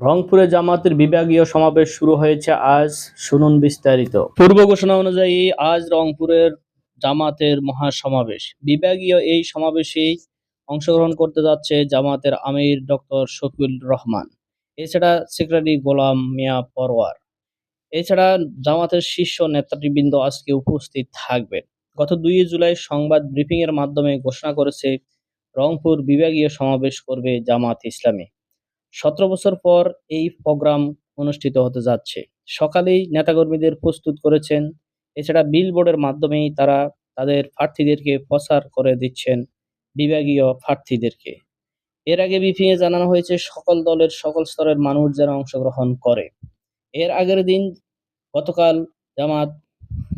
রংপুরে জামাতের বিভাগীয় সমাবেশ শুরু হয়েছে আজ, শুনুন বিস্তারিত। পূর্ব ঘোষণা অনুযায়ী আজ রংপুরের জামাতের মহাসমাবেশ। বিভাগীয় এই সমাবেশে অংশগ্রহণ করতে যাচ্ছে জামাতের আমির ডক্টর শফিউল রহমান। এছাড়া সেক্রেটারি গোলাম মিয়া পরওয়ার। এছাড়া জামাতের শীর্ষ নেতৃবৃন্দ আজকে উপস্থিত থাকবেন। গত দুই জুলাই সংবাদ ব্রিফিং এর মাধ্যমে ঘোষণা করেছে রংপুর বিভাগীয় সমাবেশ করবে জামাত ইসলামী। সতেরো বছর পর এই প্রোগ্রাম অনুষ্ঠিত হতে যাচ্ছে। সকালেই নেতাকর্মীদের প্রস্তুত করেছেন। এছাড়া বিলবোর্ডের মাধ্যমেই তারা তাদের প্রার্থীদেরকে প্রচার করে দিচ্ছেন বিভাগীয় প্রার্থীদেরকে। এর আগে ব্রিফিং এ জানানো হয়েছে, সকল দলের সকল স্তরের মানুষ যেন অংশগ্রহণ করে। এর আগের দিন গতকাল জামাত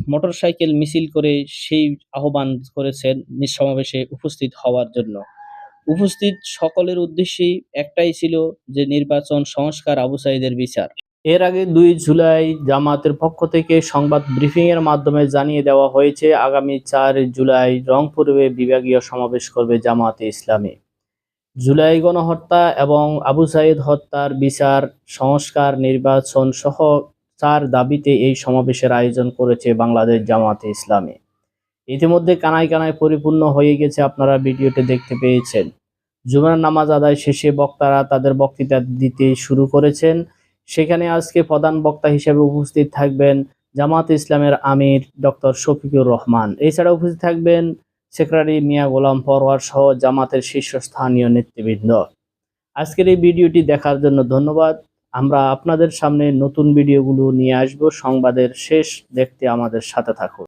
মোটরসাইকেল মিছিল করে সেই আহ্বান করেছেন নিজ সমাবেশে উপস্থিত হওয়ার জন্য। উপস্থিত সকলের উদ্দেশ্যেই একটাই ছিল যে নির্বাচন সংস্কার আবু সাইদের বিচার। এর আগে দুই জুলাই জামাতের পক্ষ থেকে সংবাদ ব্রিফিং এর মাধ্যমে জানিয়ে দেওয়া হয়েছে, আগামী চার জুলাই রংপুরে বিভাগীয় সমাবেশ করবে জামাতে ইসলামী। জুলাই গণহত্যা এবং আবু সাইদ হত্যার বিচার, সংস্কার, নির্বাচন সহ চার দাবিতে এই সমাবেশের আয়োজন করেছে বাংলাদেশ জামাতে ইসলামী। ইতিমধ্যে কানায় কানায় পরিপূর্ণ হয়ে গেছে, আপনারা ভিডিওটি দেখতে পেয়েছেন। জুমার নামাজ আদায় শেষে বক্তারা তাদের বক্তৃতা দিতে শুরু করেছেন। সেখানে আজকে প্রধান বক্তা হিসেবে উপস্থিত থাকবেন জামাত ইসলামের আমির ডক্টর শফিকুর রহমান। এছাড়া উপস্থিত থাকবেন সেক্রেটারি মিয়া গোলাম পরওয়ার সহ জামাতের শীর্ষস্থানীয় নেতৃবৃন্দ। আজকের এই ভিডিওটি দেখার জন্য ধন্যবাদ। আমরা আপনাদের সামনে নতুন ভিডিওগুলো নিয়ে আসব। সংবাদের শেষ দেখতে আমাদের সাথে থাকুন।